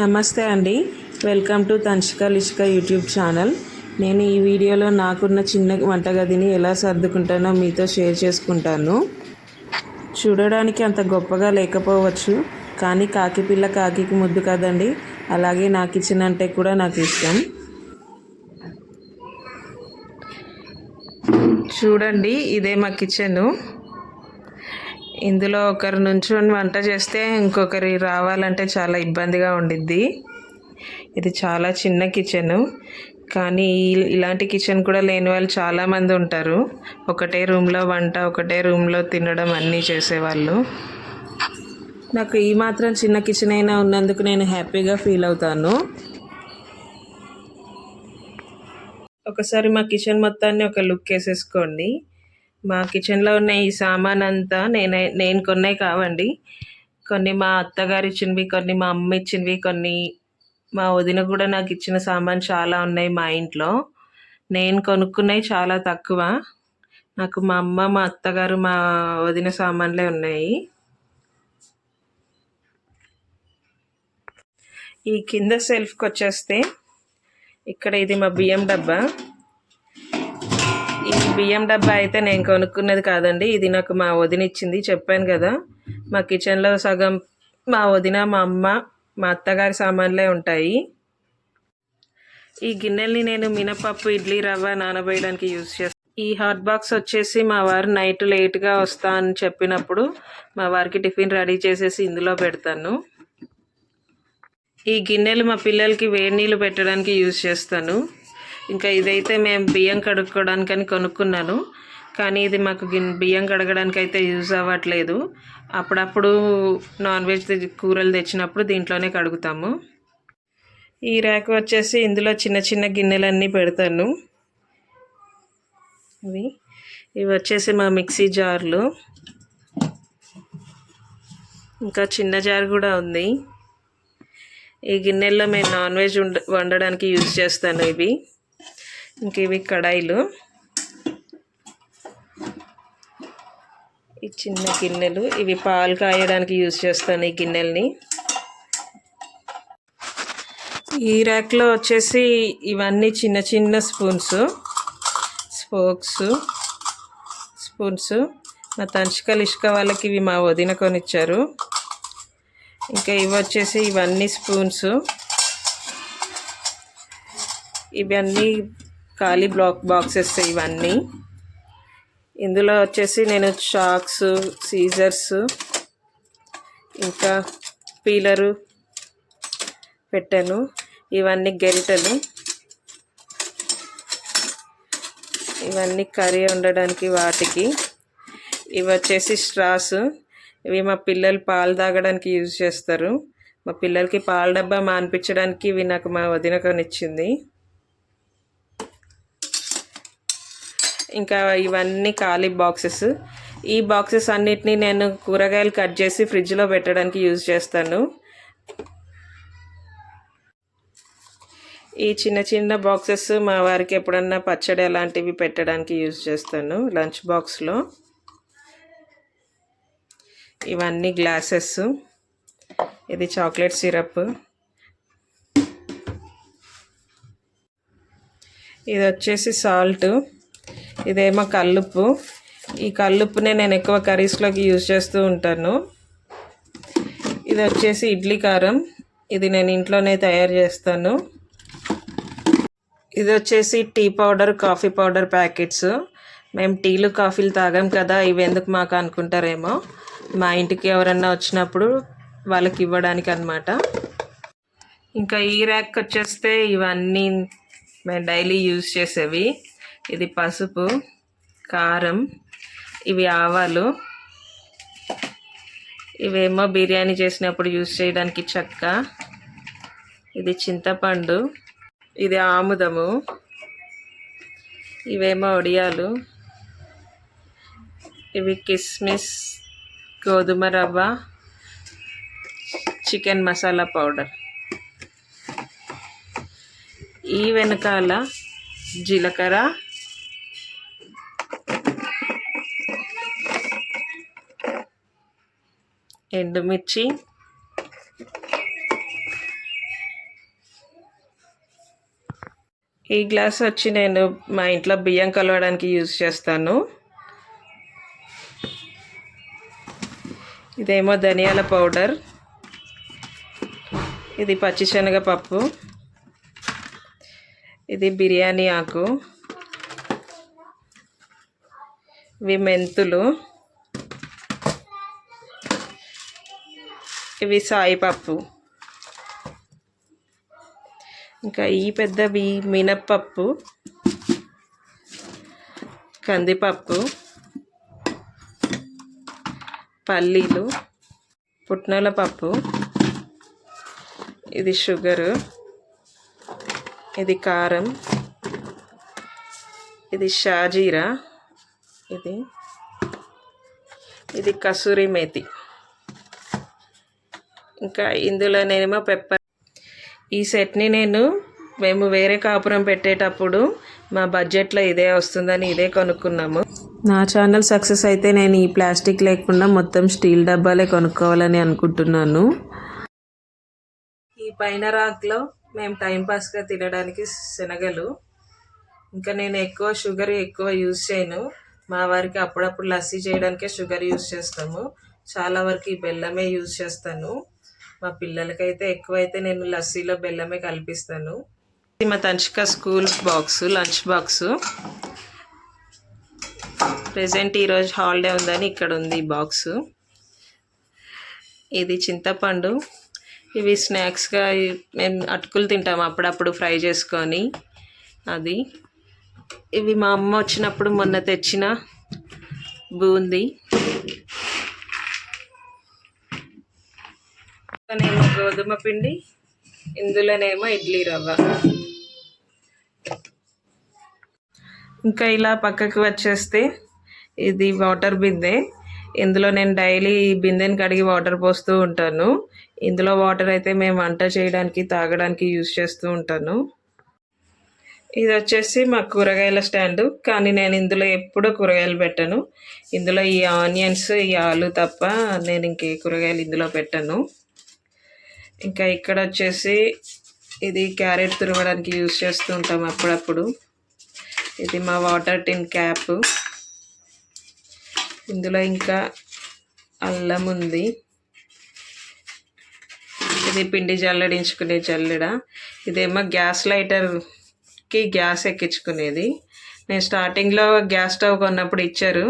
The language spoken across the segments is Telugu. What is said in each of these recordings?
నమస్తే అండి. Welcome to Tanshika Lishika YouTube channel. నేను ఈ వీడియోలో నాకున్న చిన్న వంటగదిని ఎలా సర్దుకుంటానో మీతో షేర్ చేసుకుంటాను. చూడడానికి అంత గొప్పగా లేకపోవచ్చు కానీ కాకి పిల్ల కాకికి ముద్దు కదండి. అలాగే నా కిచెన్ అంటే కూడా నాకు ఇష్టం. చూడండి ఇదే మా కిచెను. ఇందులో ఒకరు నుంచొని వంట చేస్తే ఇంకొకరి రావాలంటే చాలా ఇబ్బందిగా ఉండిద్ది. ఇది చాలా చిన్న కిచెను. కానీ ఇలాంటి కిచెన్ కూడా లేని వాళ్ళు చాలామంది ఉంటారు. ఒకటే రూమ్లో వంట ఒకటే రూమ్లో తినడం అన్నీ చేసేవాళ్ళు. నాకు ఈ మాత్రం చిన్న కిచెన్ అయినా ఉన్నందుకు నేను హ్యాపీగా ఫీల్ అవుతాను. ఒకసారి మా కిచెన్ మొత్తాన్ని ఒక లుక్ వేసేసుకోండి. మా కిచెన్లో ఉన్న ఈ సామాన్ అంతా నేనే నేను కొన్నే కావండి. కొన్ని మా అత్తగారు ఇచ్చినవి కొన్ని మా అమ్మ ఇచ్చినవి కొన్ని మా వదిన కూడా నాకు ఇచ్చిన సామాన్ చాలా ఉన్నాయి మా ఇంట్లో. నేను కొనుక్కున్నవి చాలా తక్కువ. నాకు మా అమ్మ మా అత్తగారు మా వదిన సామాన్లే ఉన్నాయి. ఈ కింద సెల్ఫ్కి వచ్చేస్తే ఇక్కడ ఇది మా బియ్యం డబ్బా. ఈ బియ్యం డబ్బా అయితే నేను కొనుక్కున్నది కాదండి. ఇది నాకు మా వదిన ఇచ్చింది. చెప్పాను కదా. మా కిచెన్లో సగం మా వదిన మా అమ్మ మా అత్తగారి సామాన్లే ఉంటాయి. ఈ గిన్నెల్ని నేను మినపప్పు ఇడ్లీ రవ్వ నానబెయ్యడానికి యూజ్ చేస్తాను ఈ హాట్ బాక్స్ వచ్చేసి మా వారు నైట్ లేట్గా వస్తా అని చెప్పినప్పుడు మా వారికి టిఫిన్ రెడీ చేసేసి ఇందులో పెడతాను. ఈ గిన్నెలు మా పిల్లలకి వేడి నీళ్ళు పెట్టడానికి యూజ్ చేస్తాను. ఇంకా ఇదైతే మేము బియ్యం కడుక్కోవడానికని కొనుక్కున్నాను. కానీ ఇది మాకు గిన్ బియ్యం కడగడానికి అయితే యూజ్ అవ్వట్లేదు. అప్పుడప్పుడు నాన్ వెజ్ కూరలు తెచ్చినప్పుడు దీంట్లోనే కడుగుతాము. ఈ ర్యాక్ వచ్చేసి ఇందులో చిన్న చిన్న గిన్నెలన్నీ పెడతాను. ఇవి ఇవి వచ్చేసి మా మిక్సీ జార్లు. ఇంకా చిన్న జార్ కూడా ఉంది. ఈ గిన్నెల్లో మేము నాన్ వెజ్ వండ వండడానికి యూజ్ చేస్తాను ఇవి. ఇంక ఇవి కడాయిలు. ఈ చిన్న గిన్నెలు. ఇవి పాలు కాయడానికి యూజ్ చేస్తాను ఈ గిన్నెల్ని. ఈ ర్యాక్లో వచ్చేసి ఇవన్నీ చిన్న చిన్న స్పూన్స్ స్పోక్స్ స్పూన్స్. మా తంచిక లిష్క వాళ్ళకి ఇవి మా వదిన కొనిచ్చారు. ఇంకా ఇవి వచ్చేసి ఇవన్నీ స్పూన్స్. ఇవన్నీ ఖాళీ బ్లాక్ బాక్సెస్ ఇవన్నీ. ఇందులో వచ్చేసి నేను చాక్స్ సీజర్స్ ఇంకా పీలరు పెట్టాను. ఇవన్నీ గెరిటలు. ఇవన్నీ కర్రీ వండడానికి వాటికి. ఇవి వచ్చేసి స్ట్రాస్. ఇవి మా పిల్లలు పాలు తాగడానికి యూజ్ చేస్తారు. మా పిల్లలకి పాల డబ్బా మానిపించడానికి ఇవి నాకు మా వదిన కొనిచ్చింది. ఇంకా ఇవన్నీ ఖాళీ బాక్సెస్. ఈ బాక్సెస్ అన్నిటినీ నేను కూరగాయలు కట్ చేసి ఫ్రిడ్జ్లో పెట్టడానికి యూజ్ చేస్తాను. ఈ చిన్న చిన్న బాక్సెస్ మా వారికి ఎప్పుడన్నా పచ్చడి అలాంటివి పెట్టడానికి యూజ్ చేస్తాను లంచ్ బాక్స్లో. ఇవన్నీ గ్లాసెస్. ఇది చాక్లెట్ సిరప్. ఇది వచ్చేసి సాల్ట్. ఇదేమో కల్లుప్పు. ఈ కల్లుప్పునే నేను ఎక్కువ కర్రీస్లోకి యూజ్ చేస్తూ ఉంటాను. ఇది వచ్చేసి ఇడ్లీ కారం. ఇది నేను ఇంట్లోనే తయారు చేస్తాను. ఇది వచ్చేసి tea powder coffee powder packets. మేము టీలు కాఫీలు తాగాం కదా ఇవి ఎందుకు మాకు అనుకుంటారేమో. మా ఇంటికి ఎవరన్నా వచ్చినప్పుడు వాళ్ళకి ఇవ్వడానికి అనమాట ఇంకా ఈ ర్యాక్ వచ్చేస్తే ఇవన్నీ మేము డైలీ యూజ్ చేసేవి. ఇది పసుపు కారం ఇవి ఆవాలు. ఇవేమో బిర్యానీ చేసినప్పుడు యూజ్ చేయడానికి చెక్క. ఇది చింతపండు. ఇది ఆముదము. ఇవేమో ఒడియాలు. ఇవి కిస్మిస్ గోధుమ రవ్వ చికెన్ మసాలా పౌడర్. ఈ వెనకాల జీలకర్ర ఎండుమిర్చి. ఈ గ్లాస్ వచ్చి నేను మా ఇంట్లో బియ్యం కలవడానికి యూజ్ చేస్తాను. ఇదేమో ధనియాల పౌడర్. ఇది పచ్చిశనగ పప్పు ఇది బిర్యానీ ఆకు. ఇవి మెంతులు. ఇవి సాయిపప్పు. ఇంకా ఈ పెద్దవి మినప్పప్పు కందిపప్పు పల్లీలు పుట్నల పప్పు ఇది షుగరు ఇది కారం ఇది షాజీరా ఇది ఇది కసూరి మేతి. ఇంకా ఇందులోనేమో పెప్పర్ ఈ సెట్ని నేను మేము వేరే కాపురం పెట్టేటప్పుడు మా బడ్జెట్లో ఇదే వస్తుందని ఇదే కొనుక్కున్నాము. నా ఛానల్ సక్సెస్ అయితే నేను ఈ ప్లాస్టిక్ లేకుండా మొత్తం స్టీల్ డబ్బాలే కొనుక్కోవాలని అనుకుంటున్నాను. ఈ పైన రాక్లో మేము టైంపాస్గా తినడానికి శనగలు. ఇంకా నేను ఎక్కువ షుగర్ ఎక్కువ యూజ్ చేయను. మా వారికి అప్పుడప్పుడు లస్సీ చేయడానికే షుగర్ యూజ్ చేస్తాము. చాలా వరకు ఈ బెల్లమే యూజ్ చేస్తాను. మా పిల్లలకైతే ఎక్కువైతే నేను లస్సీలో బెల్లమే కల్పిస్తాను. ఇది మా Tanshika school box lunch box. Present ఈరోజు హాలిడే ఉందని ఇక్కడ ఉంది ఈ బాక్స్. ఇది చింతపండు. ఇవి స్నాక్స్గా మేము అటుకులు తింటాము అప్పుడప్పుడు ఫ్రై చేసుకొని. అది. ఇవి మా అమ్మ వచ్చినప్పుడు మొన్న తెచ్చిన బూంది. నేమో గోధుమ పిండి ఇందులోనేమో ఇడ్లీ రవ్వ. ఇంకా ఇలా పక్కకి వచ్చేస్తే ఇది వాటర్ బిందె. ఇందులో నేను డైలీ బిందెని కడిగి వాటర్ పోస్తూ ఉంటాను. ఇందులో వాటర్ అయితే మేము వంట చేయడానికి తాగడానికి యూజ్ చేస్తూ ఉంటాను. ఇది వచ్చేసి మా కూరగాయల స్టాండు. కానీ నేను ఇందులో ఎప్పుడూ కూరగాయలు పెట్టను. ఇందులో ఈ ఆనియన్స్ ఈ ఆలు తప్ప నేను ఇంకే కూరగాయలు ఇందులో పెట్టను. ఇంకా ఇక్కడ వచ్చేసి ఇది క్యారెట్ తురవడానికి యూజ్ చేస్తూ ఉంటాం అప్పుడప్పుడు. ఇది మా వాటర్ టిన్ క్యాప్. ఇందులో ఇంకా అల్లం ఉంది. ఇది పిండి జల్లడించుకునే జల్లెడ. ఇదేమో గ్యాస్ లైటర్కి గ్యాస్ ఎక్కించుకునేది. నేను స్టార్టింగ్లో గ్యాస్ స్టవ్ కొన్నప్పుడు ఇచ్చారు.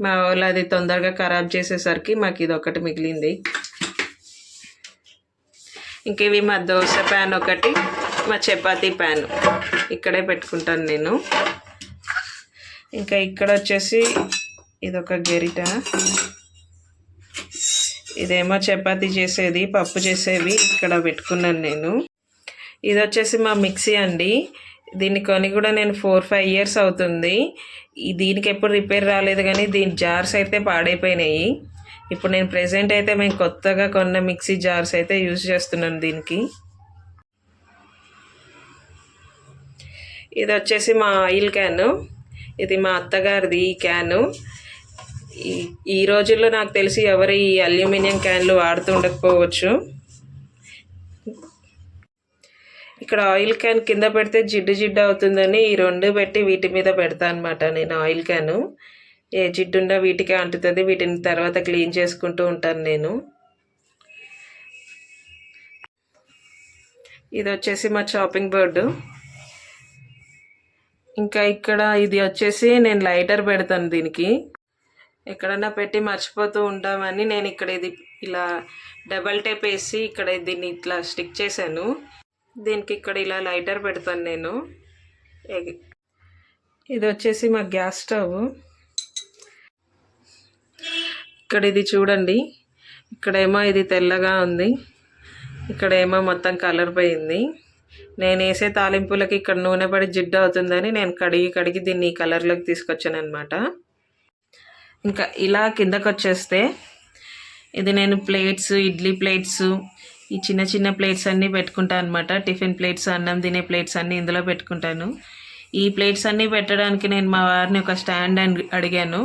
మా వాళ్ళు అది తొందరగా ఖరాబ్ చేసేసరికి మాకు ఇది ఒకటి మిగిలింది. ఇంక ఇవి మా దోశ ప్యాన్ ఒకటి మా చపాతీ ప్యాన్. ఇక్కడే పెట్టుకుంటాను నేను. ఇంకా ఇక్కడ వచ్చేసి ఇది ఒక గెరిట. ఇదేమో చపాతీ చేసేది పప్పు చేసేవి ఇక్కడ పెట్టుకున్నాను నేను. ఇది వచ్చేసి మా మిక్సీ అండి. దీన్ని కొని కూడా నేను ఫోర్ ఫైవ్ ఇయర్స్ అవుతుంది. దీనికి ఎప్పుడు రిపేర్ రాలేదు కానీ దీని జార్స్ అయితే పాడైపోయినాయి. ఇప్పుడు నేను ప్రెసెంట్ అయితే మేము కొత్తగా కొన్న మిక్సీ జార్స్ అయితే యూజ్ చేస్తున్నాను దీనికి. ఇది వచ్చేసి మా ఆయిల్ క్యాను ఇది మా అత్తగారిది ఈ క్యాను ఈ ఈ రోజుల్లో నాకు తెలిసి ఎవరు ఈ అల్యూమినియం క్యాన్లు వాడుతూ ఉండకపోవచ్చు. ఇక్కడ ఆయిల్ క్యాన్ కింద పెడితే జిడ్డు జిడ్డు అవుతుందని ఈ రెండు పెట్టి వీటి మీద పెడతా అనమాట నేను ఆయిల్ క్యాను ఏ జిడ్డు ఉన్నా వీటికే అంటుతుంది వీటిని తర్వాత క్లీన్ చేసుకుంటూ ఉంటాను నేను. ఇది వచ్చేసి మా చాపింగ్ బోర్డు ఇంకా ఇక్కడ ఇది వచ్చేసి నేను లైటర్ పెడతాను దీనికి. ఎక్కడన్నా పెట్టి మర్చిపోతూ ఉంటామని నేను ఇక్కడ ఇది ఇలా డబల్ టేప్ వేసి ఇక్కడ దీన్ని ఇట్లా స్టిక్ చేశాను. దీనికి ఇక్కడ ఇలా లైటర్ పెడతాను నేను. ఇది వచ్చేసి మా గ్యాస్ స్టవ్ ఇక్కడ ఇది చూడండి. ఇక్కడేమో ఇది తెల్లగా ఉంది. ఇక్కడేమో మొత్తం కలర్ పోయింది. నేను వేసే తాలింపులకి ఇక్కడ నూనె పడి జిడ్డు అవుతుందని నేను కడిగి కడిగి దీన్ని ఈ కలర్లోకి తీసుకొచ్చాను అనమాట ఇంకా ఇలా కిందకు వచ్చేస్తే ఇది నేను ప్లేట్స్ ఇడ్లీ ప్లేట్స్ ఈ చిన్న చిన్న ప్లేట్స్ అన్నీ పెట్టుకుంటాను అనమాట టిఫిన్ ప్లేట్స్ అన్నం తినే ప్లేట్స్ అన్నీ ఇందులో పెట్టుకుంటాను. ఈ ప్లేట్స్ అన్నీ పెట్టడానికి నేను మా వారిని ఒక స్టాండ్ అని అడిగాను.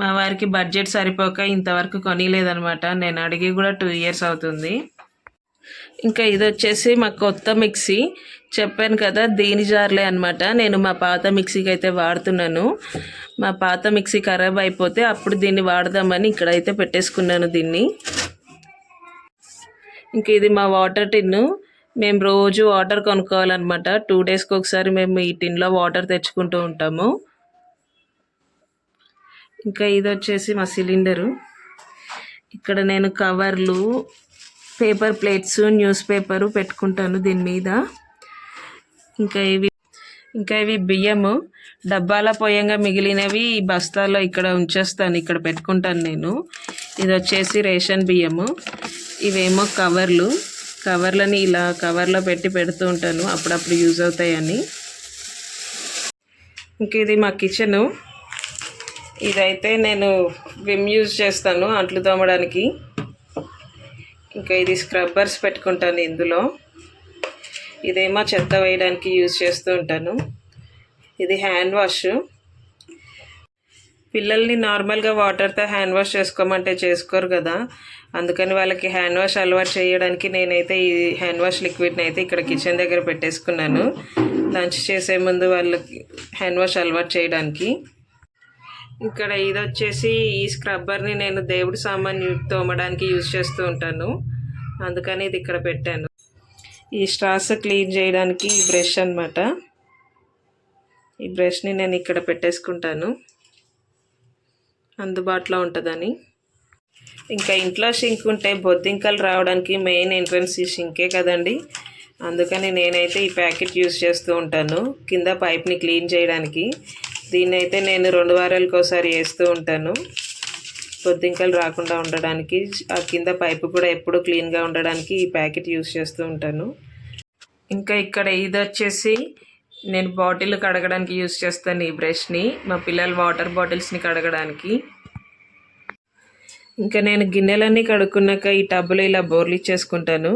మా వారికి బడ్జెట్ సరిపోక ఇంతవరకు కొనిలేదనమాట నేను అడిగి కూడా టూ ఇయర్స్ అవుతుంది. ఇంకా ఇది వచ్చేసి మా కొత్త మిక్సీ. చెప్పాను కదా దీని జార్లే అనమాట నేను మా పాత మిక్సీకి అయితే వాడుతున్నాను. మా పాత మిక్సీ ఖరాబ్ అయిపోతే అప్పుడు దీన్ని వాడదామని ఇక్కడైతే పెట్టేసుకున్నాను దీన్ని. ఇంక ఇది మా వాటర్ టిన్ను. మేము రోజు వాటర్ కొనుక్కోవాలన్నమాట. టూ డేస్కి ఒకసారి మేము ఈ టిన్లో వాటర్ తెచ్చుకుంటూ ఉంటాము. ఇంకా ఇది వచ్చేసి మా సిలిండరు. ఇక్కడ నేను కవర్లు పేపర్ ప్లేట్స్ న్యూస్ పేపరు పెట్టుకుంటాను దీని మీద. ఇంకా ఇవి ఇంకా ఇవి బియ్యము. డబ్బాల పోయంగా మిగిలినవి ఈ బస్తాల్లో ఇక్కడ ఉంచేస్తాను ఇక్కడ పెట్టుకుంటాను నేను. ఇది వచ్చేసి రేషన్ బియ్యము. ఇవేమో కవర్లు. కవర్లని ఇలా కవర్లో పెట్టి పెడుతూ ఉంటాను అప్పుడప్పుడు యూజ్ అవుతాయని. ఇంక ఇది మా కిచెను. ఇదైతే నేను విమ్ యూజ్ చేస్తాను అంట్లు తోమడానికి. ఇంకా ఇది స్క్రబ్బర్స్ పెట్టుకుంటాను ఇందులో. ఇదేమో చెత్త వేయడానికి యూజ్ చేస్తూ ఉంటాను. ఇది హ్యాండ్ వాష్. పిల్లల్ని నార్మల్గా వాటర్తో హ్యాండ్ వాష్ చేసుకోమంటే చేసుకోరు కదా. అందుకని వాళ్ళకి హ్యాండ్ వాష్ అలవాటు చేయడానికి నేనైతే ఈ హ్యాండ్ వాష్ లిక్విడ్ని అయితే ఇక్కడ కిచెన్ దగ్గర పెట్టేసుకున్నాను. లంచ్ చేసే ముందు వాళ్ళకి హ్యాండ్ వాష్ అలవాటు చేయడానికి. ఇక్కడ ఇది వచ్చేసి ఈ స్క్రబ్బర్ని నేను దేవుడి సామాన్ తోమడానికి యూజ్ చేస్తూ ఉంటాను. అందుకని ఇది ఇక్కడ పెట్టాను. ఈ స్ట్రాస్ క్లీన్ చేయడానికి ఈ బ్రష్ అన్నమాట. ఈ బ్రష్ని నేను ఇక్కడ పెట్టేసుకుంటాను. అందుబాటులో ఉంటుందని. ఇంకా ఇంట్లో షింక్ ఉంటే బొద్దింకలు రావడానికి మెయిన్ ఎంట్రన్స్ ఈ షింకే కదండి. అందుకని నేనైతే ఈ ప్యాకెట్ యూస్ చేస్తూ ఉంటాను. కింద పైప్ని క్లీన్ చేయడానికి. దీన్ని అయితే నేను రెండు వారాలకు ఒకసారి వేస్తూ ఉంటాను. బొద్దింకలు రాకుండా ఉండడానికి ఆ కింద పైపు కూడా ఎప్పుడు క్లీన్గా ఉండడానికి ఈ ప్యాకెట్ యూస్ చేస్తూ ఉంటాను. ఇంకా ఇక్కడ ఇది వచ్చేసి నేను బాటిల్ కడగడానికి యూస్ చేస్తాను ఈ బ్రష్ని మా పిల్లల వాటర్ బాటిల్స్ని కడగడానికి. ఇంకా నేను గిన్నెలన్నీ కడుక్కున్నాక ఈ టబ్బులో ఇలా బోర్లు ఇచ్చేసుకుంటాను.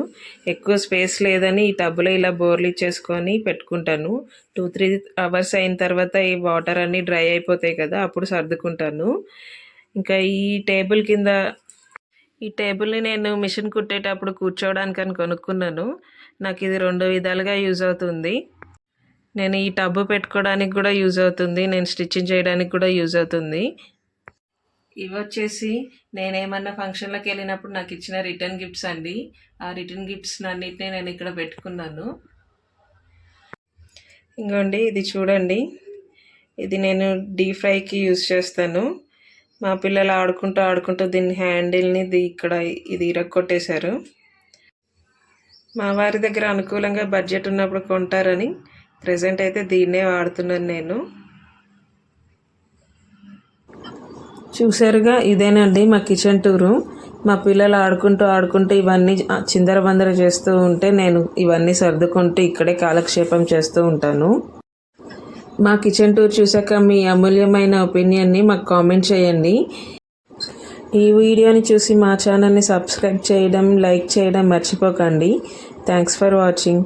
ఎక్కువ స్పేస్ లేదని ఈ టబ్బులో ఇలా బోర్లు ఇచ్చేసుకొని పెట్టుకుంటాను. టూ త్రీ అవర్స్ అయిన తర్వాత ఈ వాటర్ అన్నీ డ్రై అయిపోతాయి కదా అప్పుడు సర్దుకుంటాను. ఇంకా ఈ టేబుల్ కింద ఈ టేబుల్ని నేను మిషన్ కుట్టేటప్పుడు కూర్చోవడానికి అని కొనుక్కున్నాను. నాకు ఇది రెండు విధాలుగా యూజ్ అవుతుంది. నేను ఈ టబ్బు పెట్టుకోవడానికి కూడా యూజ్ అవుతుంది. నేను స్టిచ్చింగ్ చేయడానికి కూడా యూజ్ అవుతుంది. ఇవి వచ్చేసి నేనేమన్నా ఫంక్షన్లకు వెళ్ళినప్పుడు నాకు ఇచ్చిన రిటర్న్ గిఫ్ట్స్ అండి. ఆ రిటర్న్ గిఫ్ట్స్ అన్నిటిని నేను ఇక్కడ పెట్టుకున్నాను. ఇంకోండి ఇది చూడండి. ఇది నేను డీప్ ఫ్రైకి యూజ్ చేస్తాను. మా పిల్లలు ఆడుకుంటూ ఆడుకుంటూ దీని హ్యాండిల్ని ఇక్కడ ఇది ఇరక్కొట్టేశారు. మా వారి దగ్గర అనుకూలంగా బడ్జెట్ ఉన్నప్పుడు కొంటారని ప్రజెంట్ అయితే దీన్నే వాడుతున్నాను నేను. చూసారుగా ఇదేనండి మా కిచెన్ టూరు. మా పిల్లలు ఆడుకుంటూ ఆడుకుంటూ ఇవన్నీ చిందరబందర చేస్తూ ఉంటే నేను ఇవన్నీ సర్దుకుంటూ ఇక్కడే కాలక్షేపం చేస్తూ ఉంటాను. మా కిచెన్ టూర్ చూసాక మీ అమూల్యమైన ఒపీనియన్ని మాకు కామెంట్ చేయండి. ఈ వీడియోని చూసి మా ఛానల్ని సబ్స్క్రైబ్ చేయడం లైక్ చేయడం మర్చిపోకండి. Thanks for watching.